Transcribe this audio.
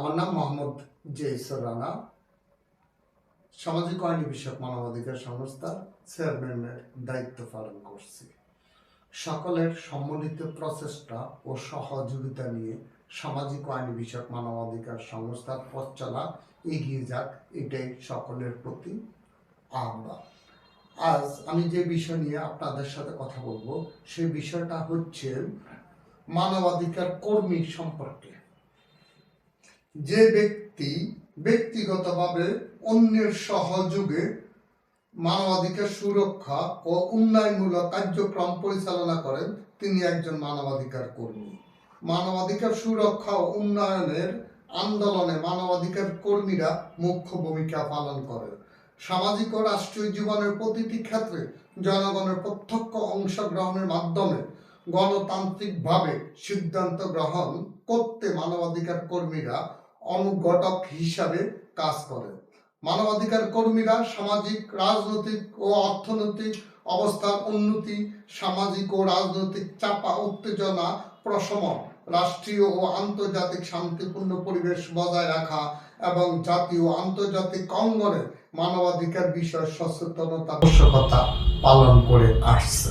আমার নাম মোহাম্মদ জেইসর রানা, সামাজিক আইনি বিষয়ক মানবাধিকার সংস্থার চেয়ারম্যানের দায়িত্ব পালন করছি। সকলের সম্মিলিত প্রচেষ্টা ও সহযোগিতা নিয়ে সামাজিক আইনি বিষয়ক মানবাধিকার সংস্থার পথ চলা এগিয়ে যাক, এটাই সকলের প্রতি আহ্বান। আজ আমি যে বিষয় নিয়ে আপনাদের সাথে কথা বলব সেই বিষয়টা হচ্ছে মানবাধিকার কর্মী সম্পর্কে। যে ব্যক্তি ব্যক্তিগতভাবে অন্যের সহযোগে মানবাধিকার সুরক্ষা ও উন্নয়নমূলক কার্যক্রম পরিচালনা করেন, তিনি একজন মানবাধিকার কর্মী। মানবাধিকার সুরক্ষা ও উন্নয়নের আন্দোলনে মানবাধিকার কর্মীরা মুখ্য ভূমিকা পালন করেন। সামাজিক ও রাষ্ট্রীয় জীবনের প্রতিটি ক্ষেত্রে জনগণের প্রত্যক্ষ অংশগ্রহণের মাধ্যমে গণতান্ত্রিকভাবে সিদ্ধান্ত গ্রহণ করতে মানবাধিকার কর্মীরা অনুঘটক হিসাবে কাজ করেন মানবাধিকার কর্মীরা সামাজিক, রাজনৈতিক ও অর্থনৈতিক অবস্থার উন্নতি, সামাজিক ও রাজনৈতিক চাপা, উত্তেজনা, প্রশমন, রাষ্ট্রীয় ও আন্তর্জাতিক শান্তিপূর্ণ পরিবেশ বজায় রাখা এবং জাতীয় আন্তর্জাতিক অঙ্গনে মানবাধিকার বিষয়ে সচেতনতা, আবশ্যকতা পালন করে আসছে।